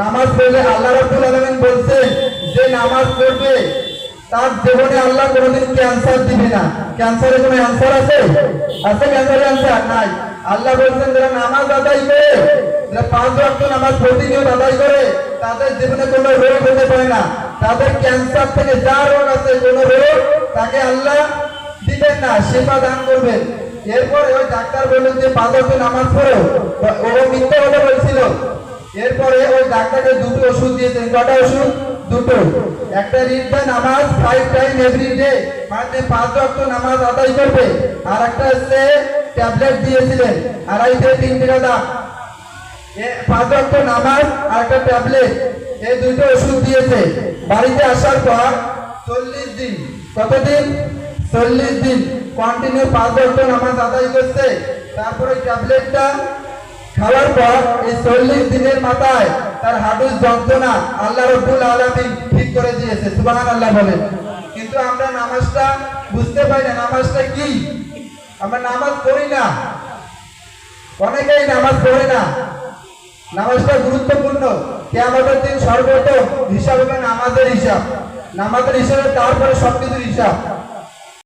নামাজ পড়লে আল্লাহ রাব্বুল আলামিন বলছেন যে নামাজ পড়বে, তার জীবনে আল্লাহ কোনোদিন ক্যান্সার দিবে না। ক্যান্সারের কোনো অ্যান্সার আছে? আছে ক্যান্সারের অ্যান্সার নাই। আল্লাহ বলছেন, যারা নামাজ আদায় করে, যারা পাঁচ ওয়াক্ত নামাজ প্রতিনিয়ত আদায় করে, তাদের জীবনে কোনো রোগ হতে পারে না। তাদের ক্যান্সার থেকে যা রোগ আছে, কোনো রোগ তাকে আল্লাহ দিবেন না সেবা দান করবেন। এরপরে ওই ডাক্তার বললেন যে, পাঁচ ওয়াক্ত নামাজ পড়ো। ও মিথ্যা এরপরে ওই ডাক্তারকে দুটো ওষুধ দিয়েছেন। কটা ওষুধ? দুটো। একটা রিডটা নামাজ ফাইভ টাইম এভরি ডে মানে পাঁচ ওয়াক্ত নামাজ আদায় করবে। আর একটা হচ্ছে ট্যাবলেট দিয়েছিলেন। আড়াই থেকে তিন টাকা দাম পাঁচ ওয়াক্ত নামাজ আর একটা ট্যাবলেট। এই দুটো ওষুধ দিয়েছে। বাড়িতে আসার পর চল্লিশ দিন। কতদিন? চল্লিশ দিন। কন্টিনিউ পাঁচ ওয়াক্ত নামাজ আদায় করছে। তারপরে ট্যাবলেটটা খাওয়ার পর এই চল্লিশ দিনের মাথায় তার হাঁটুর যন্ত্রণা আল্লাহ রব্বুল আলমিন ঠিক করে দিয়েছে সুবাহান আল্লাহ বলেন। কিন্তু আমরা নামাজটা বুঝতে পারি না, নামাজটা কি? আমরা নামাজ পড়ি না। অনেকেই নামাজ পড়ে না। নামাজটা গুরুত্বপূর্ণ। কে আমাদের দিন সর্বপ্রথম হিসাব হবে নামাজের হিসাব। নামাজের হিসাবে তারপরে সবকিছুর হিসাব।